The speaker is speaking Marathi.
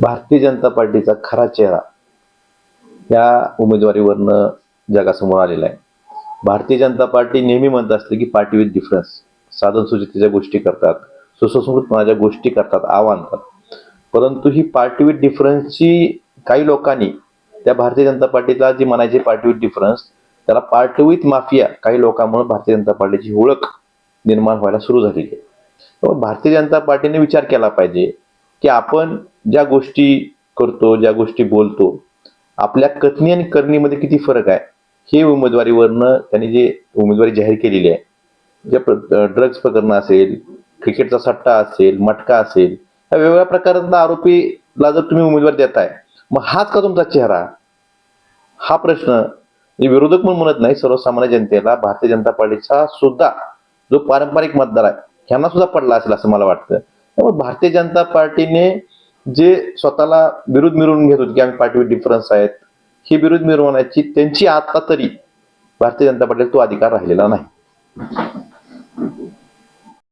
भारतीय जनता पार्टीचा खरा चेहरा या उमेदवारीवरनं जगासमोर आलेला आहे. भारतीय जनता पार्टी नेहमी म्हणत असते की पार्टी विथ डिफरन्स साधन सुचितेच्या गोष्टी करतात सुसंस्कृतपणाच्या गोष्टी करतात आव्हानतात परंतु ही पार्टी विथ डिफरन्सची काही लोकांनी त्या भारतीय जनता पार्टीला जी म्हणायची पार्टी विथ डिफरन्स त्याला पार्टी विथ माफिया काही लोकांमुळे भारतीय जनता पार्टीची ओळख निर्माण व्हायला सुरू झालेली आहे. भारतीय जनता पार्टीने विचार केला पाहिजे की आपण ज्या गोष्टी करतो ज्या गोष्टी बोलतो आपल्या कथनी आणि करणीमध्ये किती फरक आहे? हे उमेदवारीवरनं त्यांनी जे उमेदवारी जाहीर केलेली आहे ज्या ड्रग्ज प्रकरण असेल क्रिकेटचा सट्टा असेल मटका असेल या वेगवेगळ्या प्रकारातला आरोपीला जर तुम्ही उमेदवारी देताय मग हाच का तुमचा चेहरा? हा प्रश्न म्हणजे विरोधक म्हणून म्हणत नाही सर्वसामान्य जनतेला भारतीय जनता पार्टीचा सुद्धा जो पारंपरिक मतदार आहे ह्यांना सुद्धा पडला असेल असं मला वाटतं. त्यामुळे भारतीय जनता पार्टीने जे स्वतःला विरोध मिळवून घेत होते की आम्ही पार्टी डिफरन्स आहेत ही विरोध मिरवण्याची त्यांची आता तरी भारतीय जनता पार्टीला तो अधिकार राहिलेला नाही.